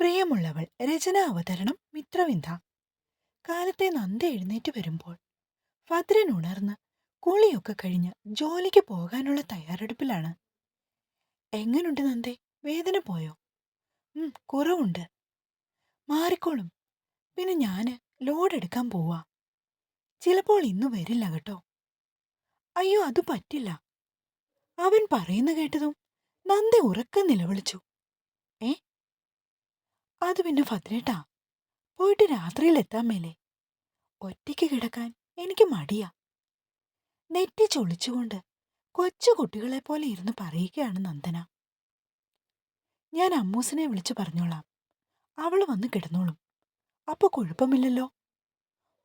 പ്രിയമുള്ളവൾ രചന അവതരണം മിത്രവിന്ദ. കാലത്തെ നന്ദ എഴുന്നേറ്റ് വരുമ്പോൾ ഭദ്രൻ ഉണർന്ന് കുളിയൊക്കെ കഴിഞ്ഞ് ജോലിക്ക് പോകാനുള്ള തയ്യാറെടുപ്പിലാണ്. എങ്ങനുണ്ട് നന്ദേ വേദന പോയോ? ഉം കുറവുണ്ട്. മാറിക്കോളും. പിന്നെ ഞാൻ ലോഡ് എടുക്കാൻ പോവാ. ചിലപ്പോൾ ഇന്ന് വരില്ല കേട്ടോ. അയ്യോ അത് പറ്റില്ല. അവൻ പറയുന്ന കേട്ടതും നന്ദി ഉറക്കം നിലവിളിച്ചു. അത് പിന്നെ ഭദ്രേട്ടാ. പോയിട്ട് രാത്രിയിൽ എത്താൻ മേലെ. ഒറ്റയ്ക്ക് കിടക്കാൻ എനിക്ക് മടിയാ. നെറ്റി ചൊളിച്ചുകൊണ്ട് കൊച്ചു കുട്ടികളെപ്പോലെ ഇരുന്ന് പറയുകയാണ് നന്ദന. ഞാൻ അമ്മൂസിനെ വിളിച്ചു പറഞ്ഞോളാം. അവൾ വന്ന് കിടന്നോളും. അപ്പൊ കുഴപ്പമില്ലല്ലോ?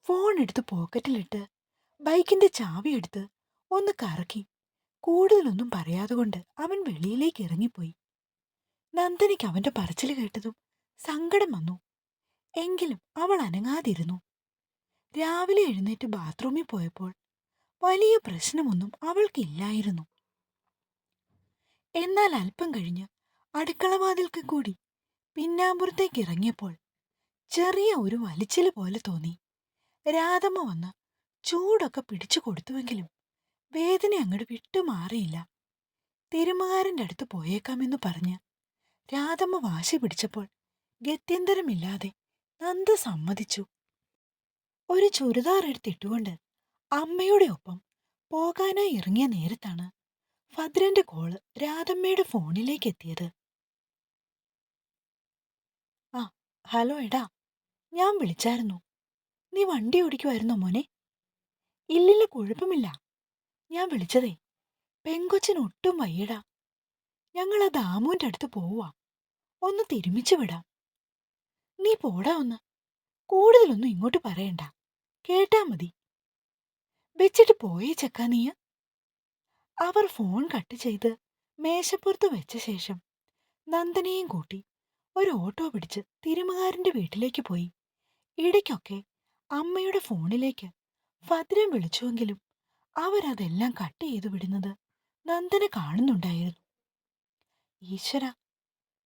ഫോൺ എടുത്ത് പോക്കറ്റിലിട്ട് ബൈക്കിന്റെ ചാവി എടുത്ത് ഒന്ന് കറക്കി കൂടുതലൊന്നും പറയാതെ കൊണ്ട് അവൻ വെളിയിലേക്ക് ഇറങ്ങിപ്പോയി. നന്ദനയ്ക്ക് അവന്റെ പറച്ചിൽ കേട്ടതും സങ്കടം വന്നു. എങ്കിലും അവൾ അനങ്ങാതിരുന്നു. രാവിലെ എഴുന്നേറ്റ് ബാത്റൂമിൽ പോയപ്പോൾ വലിയ പ്രശ്നമൊന്നും അവൾക്കില്ലായിരുന്നു എന്നാൽ അല്പം കഴിഞ്ഞ് അടുക്കളവാതിൽക്ക് കൂടി പിന്നാമ്പുറത്തേക്ക് ഇറങ്ങിയപ്പോൾ ചെറിയ ഒരു വലിച്ചിൽ പോലെ തോന്നി. രാധമ്മ വന്ന് ചൂടൊക്കെ പിടിച്ചു കൊടുത്തുവെങ്കിലും വേദന അങ്ങോട്ട് വിട്ടുമാറിയില്ല തിരുമുകാരന്റെ അടുത്ത് പോയേക്കാമെന്ന് പറഞ്ഞ് രാധമ്മ വാശി പിടിച്ചപ്പോൾ ഗത്യന്തരമില്ലാതെ നന്ദ സമ്മതിച്ചു. ഒരു ചുരിദാർ എടുത്തിട്ടുകൊണ്ട് അമ്മയുടെ ഒപ്പം പോകാനായി ഇറങ്ങിയ നേരത്താണ് ഭദ്രന്റെ കോൾ രാധമ്മയുടെ ഫോണിലേക്ക് എത്തിയത്. ആ ഹലോ എടാ ഞാൻ വിളിച്ചായിരുന്നു. നീ വണ്ടി ഓടിക്കുമായിരുന്നോ മോനെ? ഇല്ലില്ല കുഴപ്പമില്ല. ഞാൻ വിളിച്ചതേ പെങ്കൊച്ചിന് ഒട്ടും വയ്യടാ. ഞങ്ങൾ ആ ദാമുവിന്റെ അടുത്ത് പോവുക ഒന്ന് തിരുമിച്ചു വിടാം. നീ പോടാ ഒന്ന്. കൂടുതലൊന്നും ഇങ്ങോട്ട് പറയണ്ട. കേട്ടാ മതി. വെച്ചിട്ട് പോയേ ചെക്കാ നീ. അവർ ഫോൺ കട്ട് ചെയ്ത് മേശപ്പുറത്ത് വെച്ച ശേഷം നന്ദനെയും കൂട്ടി ഒരു ഓട്ടോ പിടിച്ച് തിരുമുകാരന്റെ വീട്ടിലേക്ക് പോയി. ഇടയ്ക്കൊക്കെ അമ്മയുടെ ഫോണിലേക്ക് ഭദ്രം വിളിച്ചുവെങ്കിലും അവരതെല്ലാം കട്ട് ചെയ്തു വിടുന്നത് നന്ദന കാണുന്നുണ്ടായിരുന്നു. ഈശ്വര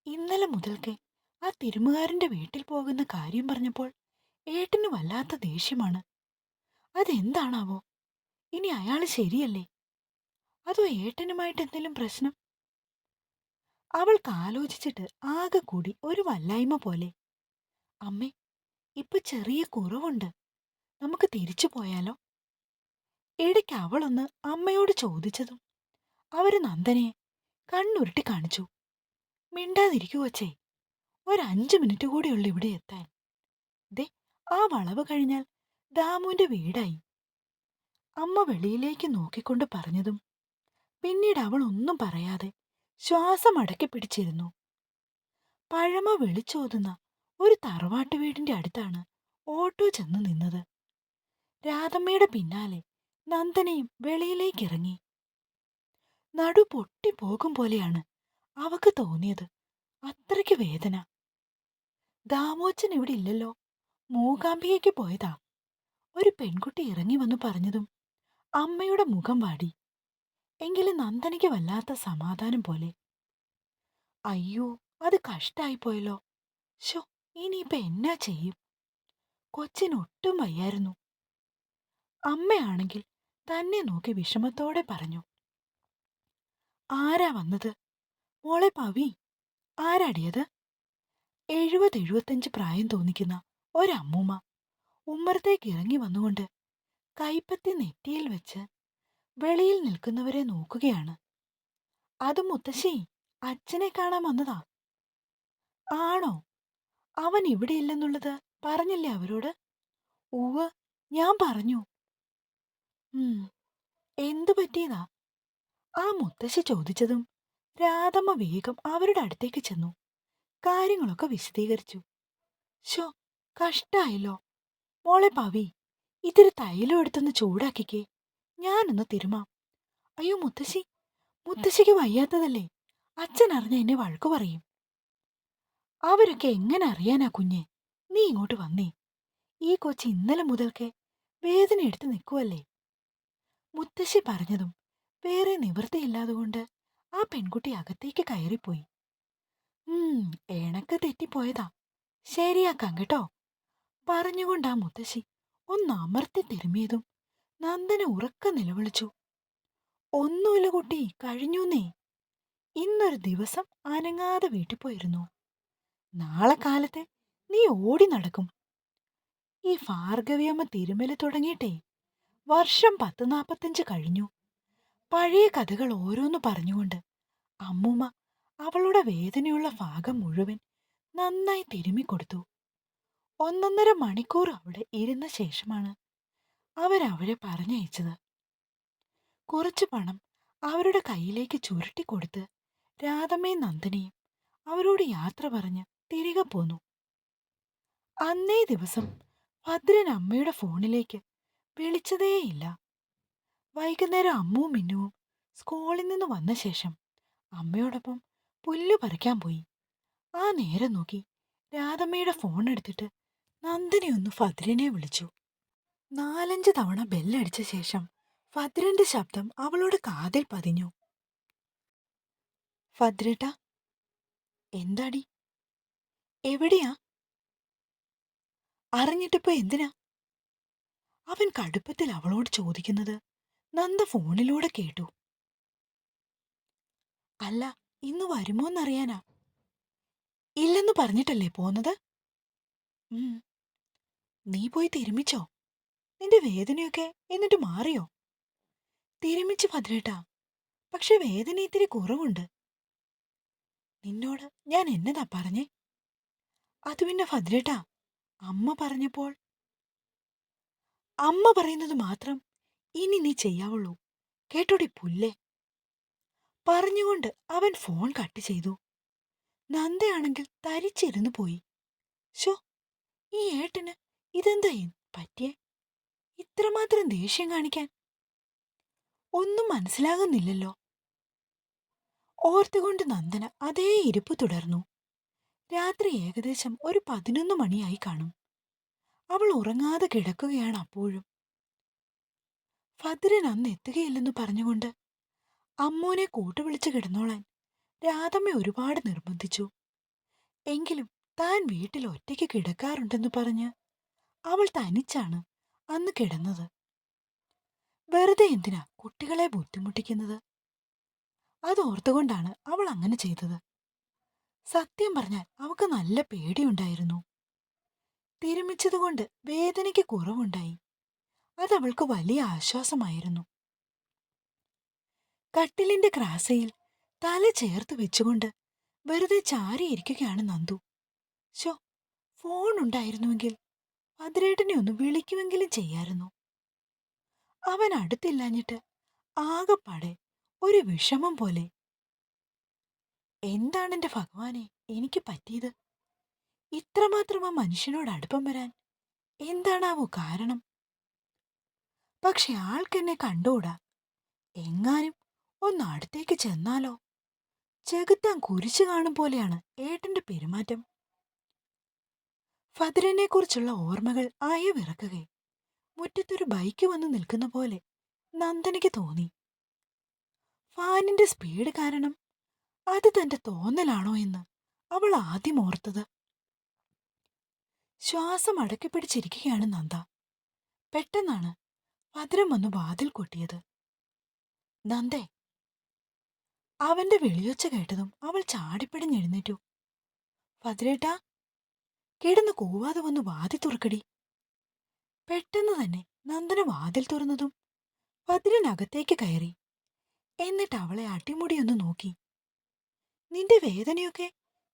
ഇന്നലെ മുതൽക്കേ ആ തിരുമുകാരന്റെ വീട്ടിൽ പോകുന്ന കാര്യം പറഞ്ഞപ്പോൾ ഏട്ടന് വല്ലാത്ത ദേഷ്യമാണ്. അതെന്താണാവോ? ഇനി അയാൾ ശരിയല്ലേ? അതോ ഏട്ടനുമായിട്ട് എന്തെങ്കിലും പ്രശ്നം? അവൾക്ക് ആലോചിച്ചിട്ട് ആകെ കൂടി ഒരു വല്ലായ്മ പോലെ. അമ്മേ ഇപ്പൊ ചെറിയ കുറവുണ്ട്. നമുക്ക് തിരിച്ചു പോയാലോ? ഇടയ്ക്ക് അവളൊന്ന് അമ്മയോട് ചോദിച്ചതും അവർ നന്ദനെ കണ്ണുരുട്ടി കാണിച്ചു. മിണ്ടാതിരിക്കുവച്ചേ ഒരഞ്ചു മിനിറ്റ് കൂടെയുള്ളു ഇവിടെ എത്താൻ. ദേ ആ വളവ് കഴിഞ്ഞാൽ ദാമുവിന്റെ വീടായി. അമ്മ വെളിയിലേക്ക് നോക്കിക്കൊണ്ട് പറഞ്ഞതും പിന്നീട് അവൾ ഒന്നും പറയാതെ ശ്വാസം അടക്കി പിടിച്ചിരുന്നു. പഴമ വിളിച്ചോതുന്ന ഒരു തറവാട്ട് വീടിന്റെ അടുത്താണ് ഓട്ടോ ചെന്ന് നിന്നത്. രാധമ്മയുടെ പിന്നാലെ നന്ദനയും വെളിയിലേക്കിറങ്ങി നടു പൊട്ടിപ്പോകും പോലെയാണ് അവക്ക് തോന്നിയത്. അത്രയ്ക്ക് വേദന. ദാമോച്ചൻ ഇവിടെ ഇല്ലല്ലോ. മൂകാംബികയ്ക്ക് പോയതാ. ഒരു പെൺകുട്ടി ഇറങ്ങി വന്നു പറഞ്ഞതും അമ്മയുടെ മുഖം വാടി. എങ്കിലും നന്ദനയ്ക്ക് വല്ലാത്ത സമാധാനം പോലെ. അയ്യോ അത് കഷ്ടായിപ്പോയല്ലോ ഷോ ഇനിയിപ്പോ എന്നാ ചെയ്യും? കൊച്ചിനൊട്ടും വയ്യായിരുന്നു. അമ്മയാണെങ്കിൽ തന്നെ നോക്കി വിഷമത്തോടെ പറഞ്ഞു. ആരാ വന്നത്? മോളെ പവി ആരാടിയത് എഴുപത് എഴുപത്തഞ്ച് പ്രായം തോന്നിക്കുന്ന ഒരമ്മൂമ്മ ഉമ്മറത്തേക്ക് ഇറങ്ങി വന്നുകൊണ്ട് കൈപ്പത്തി നെറ്റിയിൽ വെച്ച് വെളിയിൽ നിൽക്കുന്നവരെ നോക്കുകയാണ്. അത് മുത്തശ്ശി അച്ഛനെ കാണാൻ വന്നതാ. ആണോ? അവൻ ഇവിടെ ഇല്ലെന്നുള്ളത് പറഞ്ഞില്ലേ അവരോട്? ഉവ് ഞാൻ പറഞ്ഞു. എന്തു പറ്റിയതാ? ആ മുത്തശ്ശി ചോദിച്ചതും രാധമ്മ വേഗം അവരുടെ അടുത്തേക്ക് ചെന്നു. കാര്യങ്ങളൊക്കെ വിശദീകരിച്ചു. ഷോ കഷ്ടായല്ലോ. മോളെ പവി ഇത്തിരി തൈലം എടുത്തൊന്ന് ചൂടാക്കിക്കേ. ഞാനൊന്ന് തിരുമാം. അയ്യോ മുത്തശ്ശി മുത്തശ്ശിക്ക് വയ്യാത്തതല്ലേ? അച്ഛൻ അറിഞ്ഞ എന്നെ വഴക്കു പറയും. അവരൊക്കെ എങ്ങനെ അറിയാനാ കുഞ്ഞെ? നീ ഇങ്ങോട്ട് വന്നേ. ഈ കൊച്ചി ഇന്നലെ മുതൽക്കേ വേദന എടുത്ത് നിൽക്കുവല്ലേ മുത്തശ്ശി പറഞ്ഞതും വേറെ നിവൃത്തിയില്ലാതുകൊണ്ട് ആ പെൺകുട്ടി അകത്തേക്ക് കയറിപ്പോയി. എണക്ക് തെറ്റിപ്പോയതാ. ശരിയാക്കാം കേട്ടോ. പറഞ്ഞുകൊണ്ട് മുത്തശ്ശി ഒന്ന് അമർത്തി തിരുമിയതും നന്ദന ഉറക്ക നിലവിളിച്ചു. ഒന്നുമില്ല കുട്ടി കഴിഞ്ഞൂന്നേ. ഇന്നൊരു ദിവസം അനങ്ങാതെ വീട്ടിൽ പോയിരുന്നു. നാളെ കാലത്തെ നീ ഓടി നടക്കും. ഈ ഭാർഗവിയമ്മ തിരുമല തുടങ്ങിയിട്ടേ വർഷം പത്ത് നാപ്പത്തഞ്ച് കഴിഞ്ഞു. പഴയ കഥകൾ ഓരോന്ന് പറഞ്ഞുകൊണ്ട് അമ്മൂമ്മ അവളുടെ വേദനയുള്ള ഭാഗം മുഴുവൻ നന്നായി തിരുമിക്കൊടുത്തു ഒന്നൊന്നര മണിക്കൂർ അവിടെ ഇരുന്ന ശേഷമാണ് അവരവരെ പറഞ്ഞയച്ചത്. കുറച്ച് പണം അവരുടെ കയ്യിലേക്ക് ചുരുട്ടിക്കൊടുത്ത് രാധമ്മയും നന്ദിനിയും അവരോട് യാത്ര പറഞ്ഞ് തിരികെ പോന്നു. അന്നേ ദിവസം ഭദ്രൻ അമ്മയുടെ ഫോണിലേക്ക് വിളിച്ചതേയില്ല. വൈകുന്നേരം അമ്മുവും മിന്നുവും സ്കൂളിൽ നിന്ന് വന്ന ശേഷം അമ്മയോടൊപ്പം പുല്ലു പറിക്കാൻ പോയി. ആ നേരം നോക്കി രാധമ്മയുടെ ഫോൺ എടുത്തിട്ട് നന്ദിനി ഒന്ന് ഫദ്രിനെ വിളിച്ചു. നാലഞ്ച് തവണ ബെല്ലടിച്ച ശേഷം ഫദ്രന്റെ ശബ്ദം അവളോട് കാതിൽ പതിഞ്ഞു. ഫദ്രട്ട എന്താടി? എവിടെയാ? അറിഞ്ഞിട്ടിപ്പോ എന്തിനാ? അവൻ കടുപ്പത്തിൽ അവളോട് ചോദിക്കുന്നത് നന്ദ ഫോണിലൂടെ കേട്ടു. അല്ല ഇന്ന് വരുമോന്നറിയാനാ ഇല്ലെന്ന് പറഞ്ഞിട്ടല്ലേ പോന്നത്? നീ പോയി തിരുമിച്ചോ? നിന്റെ വേദനയൊക്കെ എന്നിട്ട് മാറിയോ? തിരുമിച്ച് ഭദ്രേട്ടാ പക്ഷെ വേദന ഇത്തിരി കുറവുണ്ട്. നിന്നോട് ഞാൻ എന്നതാ പറഞ്ഞേ? അത് പിന്നെ ഭദ്രേട്ടാ അമ്മ പറഞ്ഞപ്പോൾ. അമ്മ പറയുന്നത് മാത്രം ഇനി നീ ചെയ്യാവുള്ളൂ. കേട്ടോടി പുല്ലേ? പറഞ്ഞുകൊണ്ട് അവൻ ഫോൺ കട്ട് ചെയ്തു. നന്ദയാണെങ്കിൽ തരിച്ചിരുന്നു പോയി. ഷോ ഈ ഏട്ടന് ഇതെന്താ ഇ- പറ്റിയേ? ഇത്രമാത്രം ദേഷ്യം കാണിക്കാൻ? ഒന്നും മനസ്സിലാകുന്നില്ലല്ലോ. ഓർത്തുകൊണ്ട് നന്ദന അതേ ഇരിപ്പ് തുടർന്നു. രാത്രി ഏകദേശം ഒരു പതിനൊന്ന് മണിയായി കാണും. അവൾ ഉറങ്ങാതെ കിടക്കുകയാണ് അപ്പോഴും. ഭദ്രൻ അന്ന് എത്തുകയില്ലെന്ന് പറഞ്ഞുകൊണ്ട് അമ്മൂനെ കൂട്ടുവിളിച്ച് കിടന്നോളാൻ രാധമ്മ ഒരുപാട് നിർബന്ധിച്ചു. എങ്കിലും താൻ വീട്ടിൽ ഒറ്റയ്ക്ക് കിടക്കാറുണ്ടെന്ന് പറഞ്ഞ് അവൾ തനിച്ചാണ് അന്ന് കിടന്നത്. വെറുതെ എന്തിനാ കുട്ടികളെ ബുദ്ധിമുട്ടിക്കുന്നത്? അതോർത്തുകൊണ്ടാണ് അവൾ അങ്ങനെ ചെയ്തത്. സത്യം പറഞ്ഞാൽ അവൾക്ക് നല്ല പേടിയുണ്ടായിരുന്നു. തിരുമിച്ചതുകൊണ്ട് വേദനയ്ക്ക് കുറവുണ്ടായി. അതവൾക്ക് വലിയ ആശ്വാസമായിരുന്നു. കട്ടിലിന്റെ ക്രാസയിൽ തല ചേർത്ത് വെച്ചുകൊണ്ട് വെറുതെ ചാരിയിരിക്കുകയാണ് നന്ദു. ഷോ ഫോൺ ഉണ്ടായിരുന്നുവെങ്കിൽ ഭദ്രേട്ടനെ ഒന്ന് വിളിക്കുമെങ്കിലും ചെയ്യായിരുന്നു. അവൻ അടുത്തില്ലാഞ്ഞിട്ട് ആകെപ്പാടെ ഒരു വിഷമം പോലെ. എന്താണെന്റെ ഭഗവാനെ എനിക്ക് പറ്റിയത്? ഇത്രമാത്രം ആ മനുഷ്യനോട് അടുപ്പം വരാൻ എന്താണാവോ കാരണം? പക്ഷെ ആൾക്കെന്നെ കണ്ടോടാ എങ്ങാനും ഒന്ന് അടുത്തേക്ക് ചെന്നാലോ? ചെകുത്താൻ കുരിശു കാണും പോലെയാണ് ഏട്ടന്റെ പെരുമാറ്റം. ഫദറിനെ കുറിച്ചുള്ള ഓർമ്മകൾ അയവിറക്കുകയും മുറ്റത്തൊരു ബൈക്ക് വന്ന് നിൽക്കുന്ന പോലെ നന്ദനയ്ക്ക് തോന്നി. ഫാനിന്റെ സ്പീഡ് കാരണം അത് തന്റെ തോന്നലാണോ എന്ന് അവൾ ആദ്യം ഓർത്തത്. ശ്വാസം അടക്കി പിടിച്ചിരിക്കുകയാണ് നന്ദ. പെട്ടെന്നാണ് ഭദ്രം വന്നു വാതിൽ കൊട്ടിയത്. നന്ദേ അവന്റെ വെളിയൊച്ച കേട്ടതും അവൾ ചാടിപ്പിടിഞ്ഞെഴുന്നേറ്റു ഭദ്രേട്ടാ കിടന്ന് കൂവാതെ വന്ന് വാതി തുറക്കടി. പെട്ടെന്ന് തന്നെ നന്ദന വാതിൽ തുറന്നതും ഭദ്രനകത്തേക്ക് കയറി. എന്നിട്ട് അവളെ അടിമുടിയൊന്ന് നോക്കി. നിന്റെ വേദനയൊക്കെ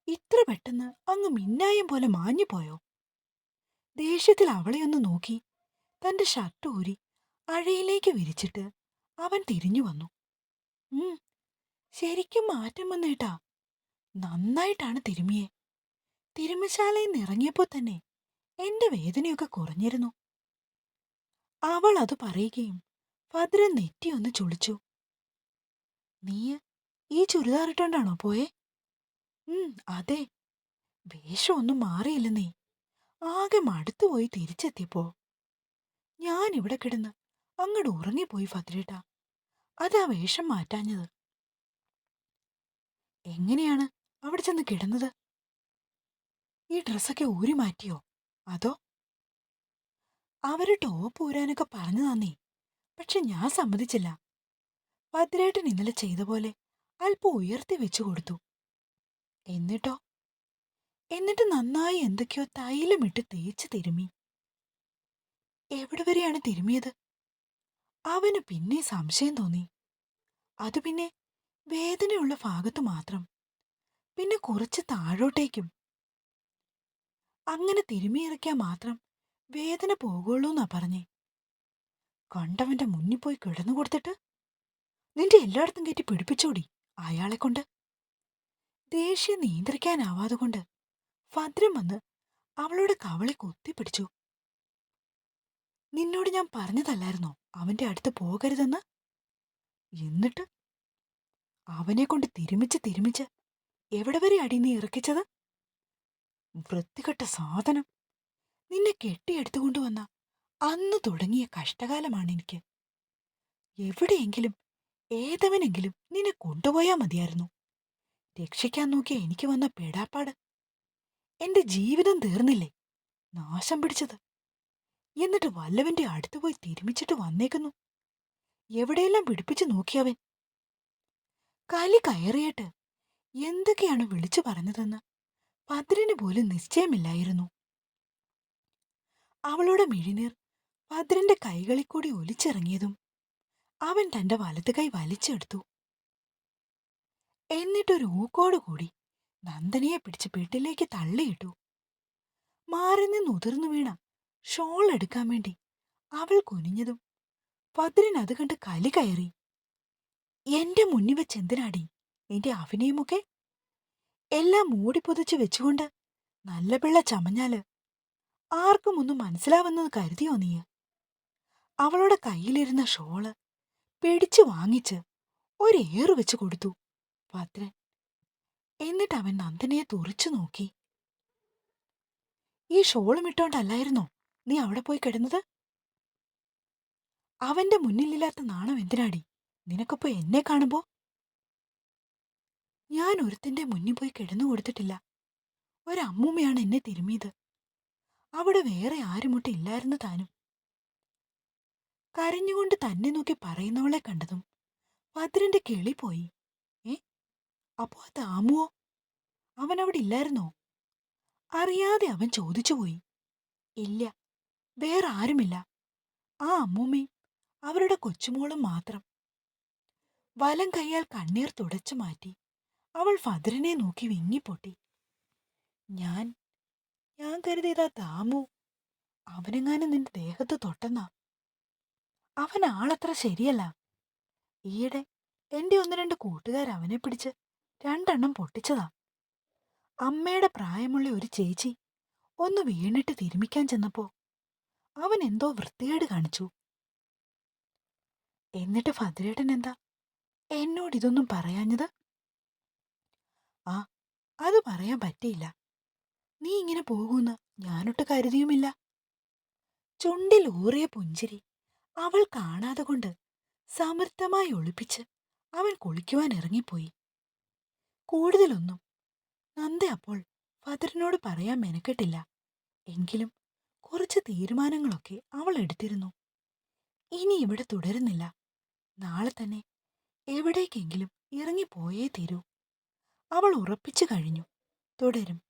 ഇത്ര പെട്ടെന്ന് അങ്ങ് മിന്നായം പോലെ മാഞ്ഞുപോയോ ദേഷ്യത്തിൽ അവളെ ഒന്ന് നോക്കി തന്റെ ഷർട്ട് ഊരി അഴയിലേക്ക് വിരിച്ചിട്ട് അവൻ തിരിഞ്ഞു വന്നു. ഉം ശരിക്കും മാറ്റം വന്നേട്ടാ നന്നായിട്ടാണ് തിരുമിയെ. തിരുമശാലയിൽ നിന്ന് ഇറങ്ങിയപ്പോൾ തന്നെ എന്റെ വേദനയൊക്കെ കുറഞ്ഞിരുന്നു. അവൾ അത് പറയുകയും ഭദ്ര നെറ്റിയൊന്ന് ചുളിച്ചു. നീ ഈ ചുരിദാറിട്ടോണ്ടാണോ പോയെ? ഉം അതെ. വേഷമൊന്നും നീ ആകെ മടുത്തുപോയി തിരിച്ചെത്തിയപ്പോ. ഞാൻ ഇവിടെ കിടന്ന് അങ്ങോട്ട് ഉറങ്ങിപ്പോയി ഭദ്രേട്ട അതാ വേഷം മാറ്റാഞ്ഞത്. എങ്ങനെയാണ്? അവിടെ ചെന്ന് കിടന്നത്? ഈ ഡ്രസ്സൊക്കെ ഊരി മാറ്റിയോ? അതോ? അവർ ടോപ്പ് ഊരാനൊക്കെ പറഞ്ഞു തന്നേ. പക്ഷെ ഞാൻ സമ്മതിച്ചില്ല. ഭദ്രേട്ടൻ ഇന്നലെ ചെയ്ത പോലെ അല്പം ഉയർത്തി വെച്ചു കൊടുത്തു. എന്നിട്ടോ? എന്നിട്ട് നന്നായി എന്തൊക്കെയോ തൈലമിട്ട് തേച്ച് തിരുമ്മി എവിടെ വരെയാണ് തിരുമിയത്? അവന് പിന്നെ സംശയം തോന്നി. അത് പിന്നെ വേദനയുള്ള ഭാഗത്ത് മാത്രം. പിന്നെ കുറച്ച് താഴോട്ടേക്കും. അങ്ങനെ തിരുമിയിറക്കിയാൽ മാത്രം വേദന പോകുള്ളൂന്നാ പറഞ്ഞേ. കണ്ടവന്റെ മുന്നിൽ പോയി കിടന്നു കൊടുത്തിട്ട് നിന്റെ എല്ലായിടത്തും കയറ്റി പിടിപ്പിച്ചോടി അയാളെ കൊണ്ട്. ദേഷ്യം നിയന്ത്രിക്കാനാവാതെ കൊണ്ട് ഭദ്രം വന്ന് അവളുടെ കവളെ കൊത്തിപ്പിടിച്ചു. നിന്നോട് ഞാൻ പറഞ്ഞതല്ലായിരുന്നോ അവന്റെ അടുത്ത് പോകരുതെന്ന്? എന്നിട്ട് അവനെ കൊണ്ട് തിരുമിച്ച് തിരുമിച്ച് എവിടെ വരെ അടി നീ ഇറക്കിച്ചത്? വൃത്തികെട്ട സാധനം. നിന്നെ കെട്ടിയെടുത്തുകൊണ്ടുവന്ന അന്ന് തുടങ്ങിയ കഷ്ടകാലമാണ് എനിക്ക്. എവിടെയെങ്കിലും ഏതവനെങ്കിലും നിന്നെ കൊണ്ടുപോയാ മതിയായിരുന്നു. രക്ഷിക്കാൻ നോക്കിയ എനിക്ക് വന്ന പേടാപ്പാട്. എന്റെ ജീവിതം തീർന്നില്ലേ? നാശം പിടിച്ചത്. എന്നിട്ട് വല്ലവന്റെ അടുത്ത് പോയി തിരുമിച്ചിട്ട് വന്നേക്കുന്നു. എവിടെയെല്ലാം പിടിപ്പിച്ചു നോക്കിയവൻ? കലി കയറിയിട്ട്. എന്തൊക്കെയാണ് വിളിച്ചു പറഞ്ഞതെന്ന് ഭദ്രന് പോലും നിശ്ചയമില്ലായിരുന്നു. അവളുടെ മിഴിനീർ ഭദ്രന്റെ കൈകളിൽ കൂടി ഒലിച്ചിറങ്ങിയതും അവൻ തന്റെ വലത് കൈ വലിച്ചെടുത്തു. എന്നിട്ടൊരു ഊക്കോട് കൂടി നന്ദനയെ പിടിച്ച് വീട്ടിലേക്ക് തള്ളിയിട്ടു. മാറി നിന്ന് ഉതിർന്നു വീണ ഷോൾ എടുക്കാൻ വേണ്ടി അവൾ കുനിഞ്ഞതും ഭദ്രൻ അത് കണ്ട് കലി കയറി. എന്റെ മുന്നിൽ വെച്ച് എന്തിനാടി നിന്റെ അഭിനയമൊക്കെ? എല്ലാം മൂടിപ്പൊതിച്ച് വെച്ചുകൊണ്ട് നല്ല പിള്ള ചമഞ്ഞാൽ. ആർക്കും ഒന്നും മനസ്സിലാവുന്നത് കരുതിയോ നീ? അവളുടെ കയ്യിലിരുന്ന ഷോൾ പിടിച്ചു വാങ്ങിച്ച് ഒരേറ് വെച്ച് കൊടുത്തു. ഭദ്രൻ എന്നിട്ട് അവൻ നന്ദനയെ തുറിച്ചു നോക്കി. ഈ ഷോളും ഇട്ടോണ്ടല്ലായിരുന്നോ? നീ അവിടെ പോയി കിടന്നത്? അവന്റെ മുന്നിലില്ലാത്ത നാണം എന്തിനാടി? നിനക്കിപ്പോ എന്നെ കാണുമ്പോ? ഞാൻ ഒരുത്തിന്റെ മുന്നിൽ പോയി കിടന്നു കൊടുത്തിട്ടില്ല. ഒരമ്മൂമ്മയാണ് എന്നെ തിരുമിയത്. അവിടെ വേറെ ആരും ആരുമൊട്ട് ഇല്ലായിരുന്നു താനും. കരഞ്ഞുകൊണ്ട് തന്നെ നോക്കി പറയുന്നവളെ കണ്ടതും ഭദ്രന്റെ കിളി പോയി. ഏ? അപ്പോ അത് ആമുവോ? അവൻ അവിടെ ഇല്ലായിരുന്നോ? അറിയാതെ അവൻ ചോദിച്ചു പോയി. ഇല്ല വേറെ ആരുമില്ല. ആ അമ്മൂമ്മയും അവരുടെ കൊച്ചുമോളും മാത്രം. വലം കൈയാൽ കണ്ണീർ തുടച്ചു മാറ്റി. അവൾ ഫദറിനെ നോക്കി വിങ്ങിപ്പൊട്ടി. ഞാൻ ഞാൻ കരുതിയതാ താമു അവനെങ്ങാനും നിന്റെ ദേഹത്ത് തൊട്ടെന്നാ. അവൻ ആളത്ര ശരിയല്ല. ഈയിടെ എന്റെ ഒന്ന് രണ്ട് കൂട്ടുകാർ അവനെ പിടിച്ച് രണ്ടെണ്ണം പൊട്ടിച്ചതാ. അമ്മയുടെ പ്രായമുള്ള ഒരു ചേച്ചി ഒന്ന് വീണിട്ട് തിരുമിക്കാൻ ചെന്നപ്പോ അവൻ എന്തോ വൃത്തികേട് കാണിച്ചു. എന്നിട്ട് ഫദ്രേട്ടൻ എന്താ എന്നോട് ഇതൊന്നും പറയാഞ്ഞത്? ആ അത് പറയാൻ പറ്റിയില്ല. നീ ഇങ്ങനെ പോകുമെന്ന് ഞാനൊട്ട് കരുതിയുമില്ല. ചുണ്ടിൽ ഊറിയ പുഞ്ചിരി അവൾ കാണാതെ കൊണ്ട് സമൃദ്ധമായി ഒളിപ്പിച്ച് അവൻ കുളിക്കുവാൻ ഇറങ്ങിപ്പോയി. കൂടുതലൊന്നും നന്ദ അപ്പോൾ ഫദറിനോട് പറയാൻ മെനക്കെട്ടില്ല. എങ്കിലും കുറച്ച് തീരുമാനങ്ങളൊക്കെ അവൾ എടുത്തിരുന്നു. ഇനി ഇവിടെ തുടരുന്നില്ല. നാളെ തന്നെ എവിടേക്കെങ്കിലും ഇറങ്ങിപ്പോയേ തീരൂ. അവൾ ഉറപ്പിച്ചു കഴിഞ്ഞു. തുടരും.